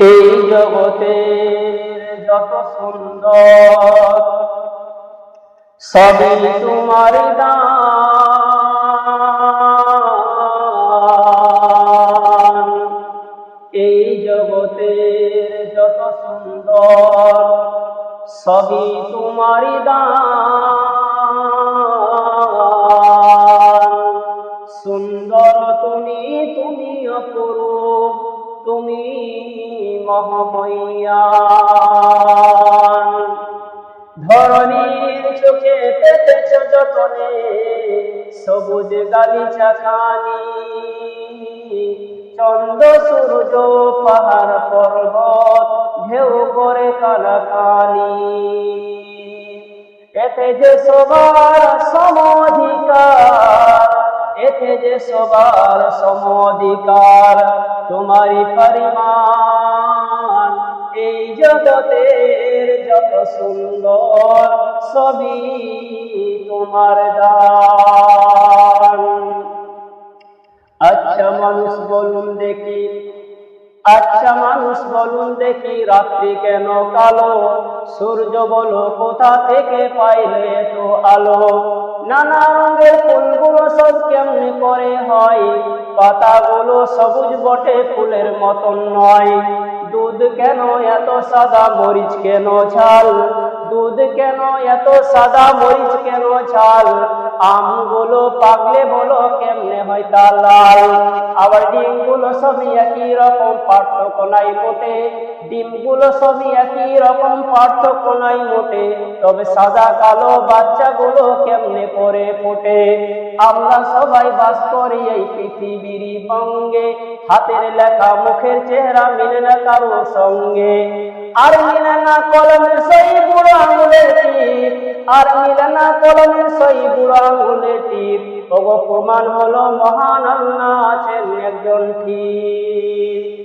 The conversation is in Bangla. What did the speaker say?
এই জগতে যত সুন্দর সবে তোমার দান। এই জগতে যত সুন্দর, সবই তোমার দান। সুন্দর তুমি তুমি অপরূপ, তুমি মহাময়ান ধরণীর চোখে পেতেছ যতনে, সবুজ গালিচা খানি। চন্দ্র, সূর্য, পাহাড়, পর্বত, ঢেউ করে কালাকানি। এতে যে সবার সমধিকার, এতে যে সবার সমধিকার, তোমারই পরিমাণ এই জগতের যত সুন্দর সবই তোমার দান। আচ্ছা মানুষ বলুন দেখি আচ্ছা মানুষ বলুন দেখি, রাত্রি কেন কালো? সূর্য বলো, কোথা থেকে পাইলে তো আলো? নানা রঙের ফুলগুলো সব কেমনে করে হয়? পাতাগুলো সবুজ বটে, ফুলের মতন নয়। দুধ কেন এত সাদা মরিচ কেন ঝাল দুধ কেন এত সাদা মরিচ কেন ঝাল আমগুলো পাকলে বলো কেমনে হয় তা লাল। আবার ডিমগুলো সবই একই রকম, পার্থক্য নাই মোটে। ডিমগুলো সবই একই রকম, পার্থক্য নাই মোটে। তবে সাদা কালো বাচ্চাগুলো কেমনে করে ফোটে? আমরা সবাই বাস করি এই পৃথিবীর বঙ্গে হাতের লেখা, মুখের চেহারা মিলে না কারও সঙ্গে। আর মিলে না কলমের সেই বুড়ো আঙুলের টিপ আর মিলে না কলমে সই বুড়ো আঙুলের টিপ প্রমাণ হলো মহান আল্লাহ আছেন একজন ঠিক